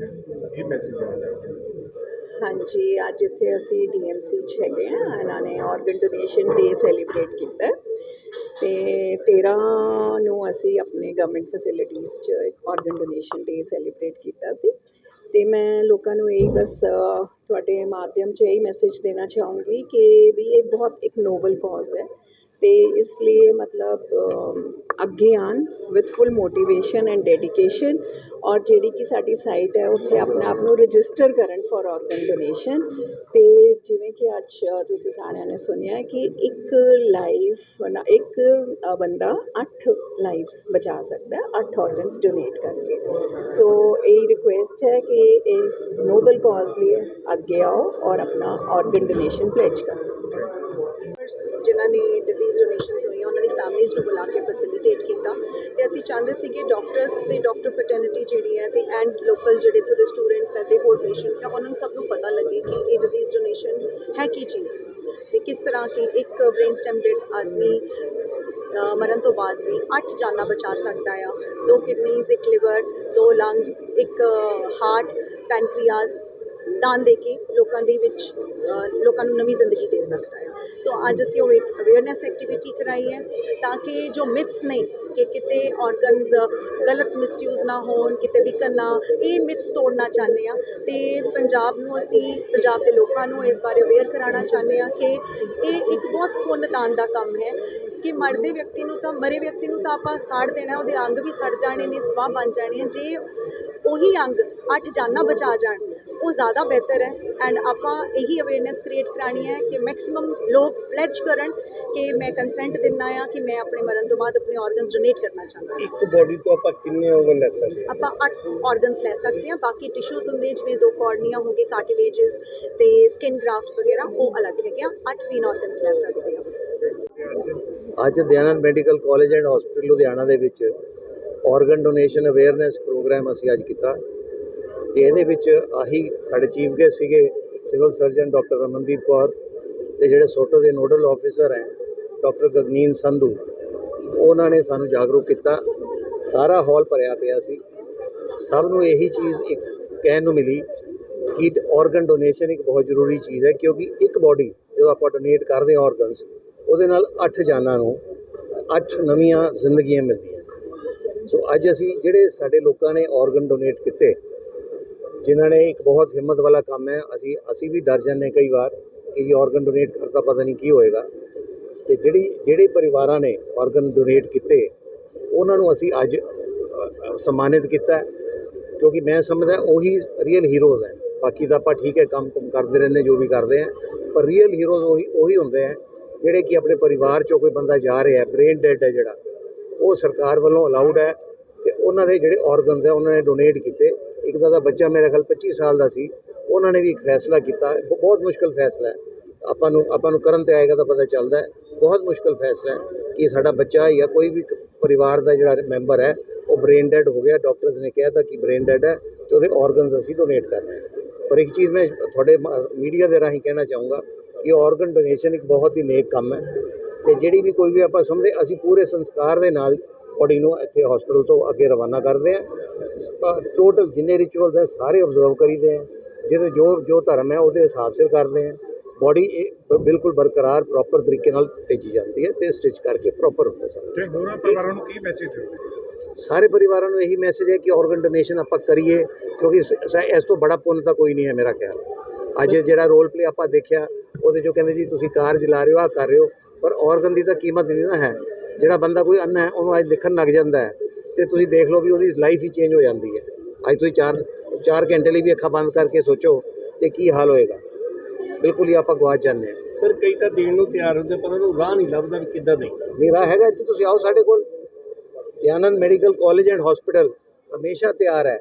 ਕੀ message ਦੇਣਾ ਚਾਹੁੰਦੇ ਹਾਂਜੀ, ਅੱਜ ਇੱਥੇ ਅਸੀਂ ਡੀਐਮਸੀ 'ਚ ਹੈਗੇ ਆ ਇਹਨਾਂ ਨੇ ਆਰਗਨ ਡੋਨੇਸ਼ਨ ਡੇ ਸੈਲੀਬ੍ਰੇਟ ਕੀਤਾ ਹੈ। ਤੇ 13 ਨੂੰ ਅਸੀਂ ਆਪਣੇ ਗਵਰਨਮੈਂਟ ਫੈਸਿਲਿਟੀਜ਼ 'ਚ ਆਰਗਨ ਡੋਨੇਸ਼ਨ ਡੇ ਸੈਲੀਬ੍ਰੇਟ ਕੀਤਾ ਸੀ। ਤੇ ਮੈਂ ਲੋਕਾਂ ਨੂੰ ਇਹੀ ਬਸ ਤੁਹਾਡੇ ਮਾਧਿਅਮ 'ਚ ਇਹੀ ਮੈਸੇਜ ਦੇਣਾ ਚਾਹੂੰਗੀ ਕਿ ਵੀ ਇਹ ਬਹੁਤ ਇੱਕ ਨੋਬਲ ਕਾਜ਼ ਹੈ। ਤੇ ਇਸ ਲਈ ਮਤਲਬ ਅਮ, ਅੱਗੇ ਆਉਣ with full motivation and dedication ਔਰ ਜਿਹੜੀ ਕਿ ਸਾਡੀ ਸਾਈਟ ਹੈ ਉੱਥੇ ਆਪਣੇ ਆਪ ਨੂੰ ਰਜਿਸਟਰ ਕਰਨ ਫॉर ਆਰਗਨ ਡੋਨੇਸ਼ਨ ਤੇ ਜਿਵੇਂ ਕਿ ਅੱਜ ਅ, ਤੁਸੀਂ ਸਾਰਿਆਂ ਨੇ ਸੁਣਿਆ ਹੈ ਕਿ ਇੱਕ ਲਾਈਫ ਨਾ ਇੱਕ ਅ, ਬੰਦਾ 8 ਲਾਈਫਸ ਬਚਾ ਸਕਦਾ ਹੈ 8 ਆਰਗਨਸ ਡੋਨੇਟ ਕਰਕੇ ਸੋ ਇਹ ਰਿਕੁਐਸਟ ਹੈ ਕਿ ਇਸ ਨੋਬਲ ਕਾਜ਼ ਲਈ ਅੱਗੇ ਆਓ ਔਰ ਆਪਣਾ ਆਰਗਨ ਡੋਨੇਸ਼ਨ ਪਲੇਜ ਕਰੋ ਜਿਨ੍ਹਾਂ ਨੇ ਡਿਜ਼ੀਜ਼ ਡੋਨੇਸ਼ਨਸ ਹੋਈਆਂ, ਉਹਨਾਂ ਦੀ ਫੈਮਿਲੀਜ਼ ਨੂੰ ਬੁਲਾ ਕੇ ਫੈਸਿਲਿਟੇਟ ਕੀਤਾ ਤੇ ਅਸੀਂ ਚਾਹੁੰਦੇ ਸੀ ਕਿ ਡਾਕਟਰਸ ਤੇ ਡਾਕਟਰ ਫਰਟਰਨਿਟੀ ਜਿਹੜੀ ਹੈ ਤੇ ਐਂਡ ਲੋਕਲ ਜਿਹੜੇ ਇੱਥੋਂ ਦੇ ਸਟੂਡੈਂਟਸ ਹੈ ਤੇ ਹੋਰ ਪੇਸ਼ੈਂਟਸ ਹੈ, ਉਹਨਾਂ ਨੂੰ ਸਭ ਨੂੰ ਪਤਾ ਲੱਗੇ ਕਿ ਇਹ ਡਿਜ਼ੀਜ਼ ਡੋਨੇਸ਼ਨ ਹੈ ਕੀ ਚੀਜ਼। ਤੇ ਕਿਸ ਤਰ੍ਹਾਂ ਕਿ ਇੱਕ ਬ੍ਰੇਨ ਸਟੈਮ ਡੈਡ ਆਦਮੀ ਮਰਨ ਤੋਂ ਬਾਅਦ ਵੀ 8 ਜਾਨਾਂ ਬਚਾ ਸਕਦਾ ਆ, ਦੋ ਕਿਡਨੀਜ਼ ਇੱਕ ਲਿਵਰ ਦੋ ਲੰਗਸ ਇੱਕ ਹਾਰਟ ਪੈਨਕ੍ਰੀਆਸ ਦਾਨ ਦੇ ਕੇ ਲੋਕਾਂ ਦੇ ਵਿੱਚ ਲੋਕਾਂ ਨੂੰ ਨਵੀਂ ਜ਼ਿੰਦਗੀ ਦੇ ਸਕਦਾ ਹੈ। ਸੋ ਅੱਜ ਅਸੀਂ ਉਹ ਇੱਕ ਅਵੇਅਰਨੈਸ ਐਕਟੀਵਿਟੀ ਕਰਾਈ ਹੈ ਤਾਂ ਕਿ ਜੋ ਮਿਥਸ ਨੇ ਕਿ ਕਿਤੇ ਆਰਗਨਸ ਗਲਤ ਮਿਸਯੂਜ਼ ਨਾ ਹੋਣ, ਕਿਤੇ ਵਿਕਣ ਨਾ ਇਹ ਮਿਥਸ ਤੋੜਨਾ ਚਾਹੁੰਦੇ ਆ ਤੇ ਪੰਜਾਬ ਨੂੰ ਅਸੀਂ, ਪੰਜਾਬ ਦੇ ਲੋਕਾਂ ਨੂੰ ਇਸ ਬਾਰੇ ਅਵੇਅਰ ਕਰਾਉਣਾ ਚਾਹੁੰਦੇ ਆ ਕਿ ਇਹ ਇੱਕ ਬਹੁਤ ਪੁੰਨਦਾਨ ਦਾ ਕੰਮ ਹੈ ਕਿ ਮਰਦੇ ਵਿਅਕਤੀ ਨੂੰ ਤਾਂ, ਮਰੇ ਵਿਅਕਤੀ ਨੂੰ ਤਾਂ ਆਪਾਂ ਸਾੜ ਦੇਣਾ, ਉਹਦੇ ਅੰਗ ਵੀ ਸੜ ਜਾਣੇ ਨੇ, ਸਵਾਹ ਬਣ ਜਾਣੇ ਆ। ਜੇ ਉਹੀ ਅੰਗ ਅੱਠ ਜਾਨਾਂ ਬਚਾ ਜਾਣ ਉਹ ਜ਼ਿਆਦਾ ਬਿਹਤਰ ਹੈ ਐਂਡ ਆਪਾਂ ਇਹੀ ਅਵੇਅਰਨੈਸ ਕ੍ਰੀਏਟ ਕਰਾਣੀ ਹੈ ਕਿ ਮੈਕਸਿਮਮ ਲੋਕ ਪਲੈਜ ਕਰਨ ਕਿ ਮੈਂ ਕੰਸੈਂਟ ਦਿੰਨਾ ਆ ਕਿ ਮੈਂ ਆਪਣੇ ਮਰਨ ਤੋਂ ਬਾਅਦ ਆਪਣੇ ਆਰਗਨਸ ਡੋਨੇਟ ਕਰਨਾ ਚਾਹੁੰਦਾ ਹਾਂ। ਇੱਕ ਬੋਡੀ ਤੋਂ ਆਪਾਂ ਕਿੰਨੇ ਓਵਰ ਲੈ ਸਕਦੇ ਹਾਂ? ਆਪਾਂ 8 ਆਰਗਨਸ ਲੈ ਸਕਦੇ ਹਾਂ ਬਾਕੀ ਟਿਸ਼ੂਜ਼ ਹੁੰਦੇ ਜਿਵੇਂ ਦੋ ਕੋਰਨੀਆ ਹੋ ਗਏ ਕਾਰਟਿਲੇਜਸ ਤੇ ਸਕਿਨ ਗ੍ਰਾਫਟਸ ਵਗੈਰਾ ਉਹ ਅਲੱਗ ਹੈਗੇ ਆ 8 ਵੀਨ ਆਰਗਨਸ ਲੈ ਸਕਦੇ ਹਾਂ। ਅੱਜ Dayanand medical college and hospital Ludhiana ਦੇ ਵਿੱਚ ਆਰਗਨ ਡੋਨੇਸ਼ਨ ਅਵੇਅਰਨੈਸ ਪ੍ਰੋਗਰਾਮ ਅਸੀਂ ਅੱਜ ਕੀਤਾ। ਤੇ ਇਹਦੇ ਵਿੱਚ ਆਹੀ ਸਾਡੇ ਚੀਫ ਗੈਸਟ ਸੀਗੇ, civil surgeon doctor Ramandeep Kaur ਤੇ ਜਿਹੜੇ ਸੋਟੋ ਦੇ ਨੋਡਲ ਆਫੀਸਰ ਹੈ, ਡਾਕਟਰ ਗਗਨੀਨ ਸੰਧੂ। ਉਹਨਾਂ ਨੇ ਸਾਨੂੰ ਜਾਗਰੂਕ ਕੀਤਾ। ਸਾਰਾ ਹਾਲ ਭਰਿਆ ਪਿਆ ਸੀ। ਸਭ ਨੂੰ ਇਹੀ ਚੀਜ਼ ਇੱਕ ਕਹਿਣ ਨੂੰ ਮਿਲੀ ਕਿ ਆਰਗਨ ਡੋਨੇਸ਼ਨ ਇੱਕ ਬਹੁਤ ਜ਼ਰੂਰੀ ਚੀਜ਼ ਹੈ ਕਿਉਂਕਿ ਇੱਕ ਬਾਡੀ ਜਦੋਂ ਆਪਾਂ ਡੋਨੇਟ ਕਰਦੇ ਹਾਂ ਆਰਗਨਸ ਉਹਦੇ ਨਾਲ 8 ਜਾਨਾਂ ਨੂੰ 8 ਨਵੀਆਂ ਜ਼ਿੰਦਗੀਆਂ ਮਿਲਦੀਆਂ। ਸੋ ਅੱਜ ਅਸੀਂ ਜਿਹੜੇ ਸਾਡੇ ਲੋਕਾਂ ਨੇ ਆਰਗਨ ਡੋਨੇਟ ਕੀਤੇ ਜਿਨ੍ਹਾਂ ਨੇ ਇੱਕ ਬਹੁਤ ਹਿੰਮਤ ਵਾਲਾ ਕੰਮ ਹੈ, ਅਸੀਂ ਅਸੀਂ ਵੀ ਡਰ ਜਾਂਦੇ ਕਈ ਵਾਰ ਕਿ ਇਹ ਆਰਗਨ ਡੋਨੇਟ ਕਰਤਾ ਪਤਾ ਨਹੀਂ ਕੀ ਹੋਏਗਾ। ਤੇ ਜਿਹੜੀ, ਜਿਹੜੇ ਪਰਿਵਾਰਾਂ ਨੇ ਆਰਗਨ ਡੋਨੇਟ ਕੀਤੇ, ਉਹਨਾਂ ਨੂੰ ਅਸੀਂ ਅੱਜ ਸਨਮਾਨਿਤ ਕੀਤਾ ਕਿਉਂਕਿ ਮੈਂ ਸਮਝਦਾ ਉਹੀ ਰੀਅਲ ਹੀਰੋਜ਼ ਹੈ। ਬਾਕੀ ਤਾਂ ਆਪਾਂ ਠੀਕ ਹੈ, ਕੰਮ ਕੁਮ ਕਰਦੇ ਰਹਿੰਦੇ ਜੋ ਵੀ ਕਰਦੇ ਆ ਪਰ ਰੀਅਲ ਹੀਰੋਜ਼ ਉਹੀ ਉਹੀ ਹੁੰਦੇ ਆ ਜਿਹੜੇ ਕਿ ਆਪਣੇ ਪਰਿਵਾਰ ਚੋਂ ਕੋਈ ਬੰਦਾ ਜਾ ਰਿਹਾ ਬ੍ਰੇਨ ਡੈਡ ਹੈ ਜਿਹੜਾ, ਉਹ ਸਰਕਾਰ ਵੱਲੋਂ ਅਲਾਉਡ ਹੈ, ਤੇ ਉਹਨਾਂ ਦੇ ਜਿਹੜੇ ਆਰਗਨਸ ਹੈ, ਉਹਨਾਂ ਨੇ ਡੋਨੇਟ ਕੀਤੇ। ਇੱਕ ਦਾ ਤਾਂ ਬੱਚਾ ਮੇਰੇ ਖਿਆਲ 25 ਸਾਲ ਦਾ ਸੀ, ਉਹਨਾਂ ਨੇ ਵੀ ਇੱਕ ਫੈਸਲਾ ਕੀਤਾ। ਬਹੁਤ ਮੁਸ਼ਕਲ ਫੈਸਲਾ ਹੈ। ਆਪਾਂ ਨੂੰ ਆਪਾਂ ਨੂੰ ਕਰਨ ਤੇ ਆਏਗਾ ਤਾਂ ਪਤਾ ਚੱਲਦਾ ਬਹੁਤ ਮੁਸ਼ਕਲ ਫੈਸਲਾ ਹੈ ਕਿ ਸਾਡਾ ਬੱਚਾ ਜਾਂ ਕੋਈ ਵੀ ਪਰਿਵਾਰ ਦਾ ਜਿਹੜਾ ਮੈਂਬਰ ਹੈ, ਉਹ ਬ੍ਰੇਨ ਡੈਡ ਹੋ ਗਿਆ। ਡਾਕਟਰਸ ਨੇ ਕਿਹਾ ਤਾਂ ਕਿ ਬ੍ਰੇਨ ਡੈਡ ਹੈ ਤੇ ਉਹਦੇ ਆਰਗਨਸ ਅਸੀਂ ਡੋਨੇਟ ਕਰਨੇ ਹੈ। ਪਰ ਇੱਕ ਚੀਜ਼ ਮੈਂ ਤੁਹਾਡੇ ਮੀਡੀਆ ਦੇ ਰਾਹੀਂ ਕਹਿਣਾ ਚਾਹੂੰਗਾ ਕਿ ਆਰਗਨ ਡੋਨੇਸ਼ਨ ਇੱਕ ਬਹੁਤ ਹੀ ਨੇਕ ਕੰਮ ਹੈ। ਤੇ ਜਿਹੜੀ ਵੀ ਕੋਈ ਵੀ ਆਪਾਂ ਸਮਝਦੇ, ਅਸੀਂ ਪੂਰੇ ਸੰਸਕਾਰ ਦੇ ਨਾਲ ਬੋਡੀ ਨੂੰ ਇੱਥੇ ਹਸਪੀਟਲ ਤੋਂ ਅੱਗੇ ਰਵਾਨਾ ਕਰਦੇ ਹਾਂ ਟੋਟਲ ਜਿੰਨੇ ਰਿਚੁਅਲਸ ਹੈ ਸਾਰੇ ਆਬਜ਼ਰਵ ਕਰੀਦੇ ਹੈ ਜਿਹਦੇ ਜੋ ਜੋ ਧਰਮ ਹੈ ਉਹਦੇ ਹਿਸਾਬ ਸਿਰ ਕਰਦੇ ਹਾਂ ਬੋਡੀ ਬਿਲਕੁਲ ਬਰਕਰਾਰ ਪ੍ਰੋਪਰ ਤਰੀਕੇ ਨਾਲ ਭੇਜੀ ਜਾਂਦੀ ਹੈ ਤੇ ਸਟਿਚ ਕਰਕੇ ਪ੍ਰੋਪਰ ਹੁੰਦਾ ਸਭ ਤੇ ਹੋਰਾਂ ਪਰਿਵਾਰਾਂ ਨੂੰ ਕੀ ਮੈਸੇਜ ਦਿਓ? ਸਾਰੇ ਪਰਿਵਾਰਾਂ ਨੂੰ ਇਹੀ ਮੈਸੇਜ ਹੈ ਕਿ ਆਰਗਨ ਡੋਨੇਸ਼ਨ ਆਪਾਂ ਕਰੀਏ ਕਿਉਂਕਿ ਇਸ ਤੋਂ ਬੜਾ ਪੁੰਨ ਤਾਂ ਕੋਈ ਨਹੀਂ ਹੈ ਮੇਰਾ ਖਿਆਲ। ਅੱਜ ਜਿਹੜਾ ਰੋਲ ਪਲੇ ਆਪਾਂ ਦੇਖਿਆ ਉਹਦੇ ਚੋਂ ਕਹਿੰਦੇ ਜੀ ਤੁਸੀਂ ਕਾਰ ਚਲਾ ਰਹੇ ਹੋ ਆ ਕਰ ਰਹੇ ਹੋ ਪਰ ਆਰਗਨ ਦੀ ਤਾਂ ਕੀਮਤ ਨਹੀਂ ਨਾ ਹੈ। ਜਿਹੜਾ ਬੰਦਾ ਕੋਈ ਅੰਨਾ ਹੈ ਉਹਨੂੰ ਅੱਜ ਦੇਖਣ ਲੱਗ ਜਾਂਦਾ ਹੈ ਤੇ ਤੁਸੀਂ ਦੇਖ ਲਓ ਵੀ ਉਹਦੀ ਲਾਈਫ ਹੀ ਚੇਂਜ ਹੋ ਜਾਂਦੀ ਹੈ। ਅੱਜ ਤੁਸੀਂ 4 4 ਘੰਟੇ ਲਈ ਵੀ ਅੱਖਾਂ ਬੰਦ ਕਰਕੇ ਸੋਚੋ ਤੇ ਕੀ ਹਾਲ ਹੋਏਗਾ। ਬਿਲਕੁਲ ਹੀ ਆਪਾਂ ਗਵਾਚ ਜਾਂਦੇ ਹਾਂ। ਸਰ ਕਈ ਤਾਂ ਦੇਣ ਨੂੰ ਤਿਆਰ ਹੁੰਦੇ ਪਰ ਉਹਨੂੰ ਰਾਹ ਨਹੀਂ ਲੱਭਦਾ ਵੀ ਕਿੱਦਾਂ ਦੇ ਨਹੀਂ ਰਾਹ ਹੈਗਾ ਇੱਥੇ ਤੁਸੀਂ ਆਓ ਸਾਡੇ ਕੋਲ। Anand medical college and hospital ਹਮੇਸ਼ਾ ਤਿਆਰ ਹੈ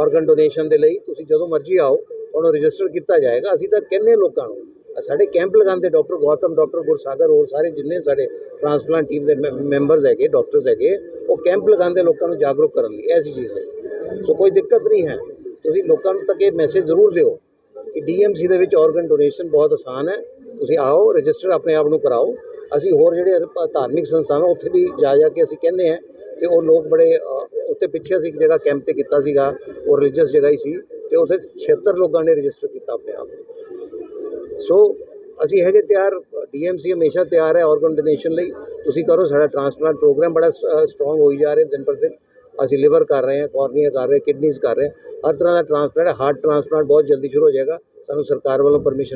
ਆਰਗਨ ਡੋਨੇਸ਼ਨ ਦੇ ਲਈ। ਤੁਸੀਂ ਜਦੋਂ ਮਰਜ਼ੀ ਆਓ ਤੁਹਾਨੂੰ ਰਜਿਸਟਰ ਕੀਤਾ ਜਾਏਗਾ। ਅਸੀਂ ਤਾਂ ਕਹਿੰਦੇ ਹਾਂ ਲੋਕਾਂ ਨੂੰ ਸਾਡੇ ਕੈਂਪ ਲਗਾਉਂਦੇ ਡਾਕਟਰ ਗੌਤਮ ਡਾਕਟਰ ਗੁਰਸਾਗਰ ਹੋਰ ਸਾਰੇ ਜਿੰਨੇ ਸਾਡੇ ਟ੍ਰਾਂਸਪਲਾਂਟ ਟੀਮ ਦੇ ਮੈਂਬਰਸ ਹੈਗੇ ਡਾਕਟਰਸ ਹੈਗੇ ਉਹ ਕੈਂਪ ਲਗਾਉਂਦੇ ਲੋਕਾਂ ਨੂੰ ਜਾਗਰੂਕ ਕਰਨ ਲਈ ਐਸੀ ਚੀਜ਼ ਹੈ। ਸੋ ਕੋਈ ਦਿੱਕਤ ਨਹੀਂ ਹੈ। ਤੁਸੀਂ ਲੋਕਾਂ ਨੂੰ ਤੱਕ ਇਹ ਮੈਸੇਜ ਜ਼ਰੂਰ ਦਿਓ ਕਿ ਡੀਐਮਸੀ ਦੇ ਵਿੱਚ ਆਰਗਨ ਡੋਨੇਸ਼ਨ ਬਹੁਤ ਆਸਾਨ ਹੈ। ਤੁਸੀਂ ਆਓ ਰਜਿਸਟਰ ਆਪਣੇ ਆਪ ਨੂੰ ਕਰਾਓ। ਅਸੀਂ ਹੋਰ ਜਿਹੜੇ ਧਾਰਮਿਕ ਸੰਸਥਾਵਾਂ ਉੱਥੇ ਵੀ ਜਾ ਜਾ ਕੇ ਅਸੀਂ ਕਹਿੰਦੇ ਹਾਂ ਤੇ ਉਹ ਲੋਕ ਬੜੇ ਅ, ਉੱਤੇ ਪਿੱਛੇ ਅਸੀਂ ਇੱਕ ਜਗ੍ਹਾ ਕੈਂਪ ਤੇ ਕੀਤਾ ਸੀਗਾ ਉਹ ਰਿਲੀਜੀਅਸ ਜਗ੍ਹਾ ਹੀ ਸੀ ਤੇ ਉੱਥੇ 76 ਲੋਕਾਂ ਨੇ ਰਜਿਸਟਰ ਕੀਤਾ ਆਪਣੇ ਆਪ ਸੋ ਅਸੀਂ ਹੈਗੇ ਤਿਆਰ ਡੀਐਮਸੀ ਹਮੇਸ਼ਾ ਤਿਆਰ ਹੈ ਆਰਗਨ ਡੋਨੇਸ਼ਨ ਲਈ। ਤੁਸੀਂ ਕਰੋ, ਸਾਡਾ ਟ੍ਰਾਂਸਪਲਾਂਟ ਪ੍ਰੋਗਰਾਮ ਬੜਾ ਸਟਰੋਂਗ ਹੋਈ ਜਾ ਰਿਹਾ ਦਿਨ ਪਰ ਦਿਨ। ਅਸੀਂ ਲਿਵਰ ਕਰ ਰਹੇ ਹਾਂ ਕੋਰਨੀਆ ਕਰ ਰਹੇ ਕਿਡਨੀਜ਼ ਕਰ ਰਹੇ ਹਾਂ। ਹਰ ਤਰ੍ਹਾਂ ਦਾ ਟ੍ਰਾਂਸਪਲਾਂਟ ਹਾਰਟ ਟ੍ਰਾਂਸਪਲਾਂਟ ਬਹੁਤ ਜਲਦੀ ਸ਼ੁਰੂ ਹੋ ਜਾਏਗਾ। ਸਾਨੂੰ ਸਰਕਾਰ ਵੱਲੋਂ ਪਰਮਿਸ਼ਨ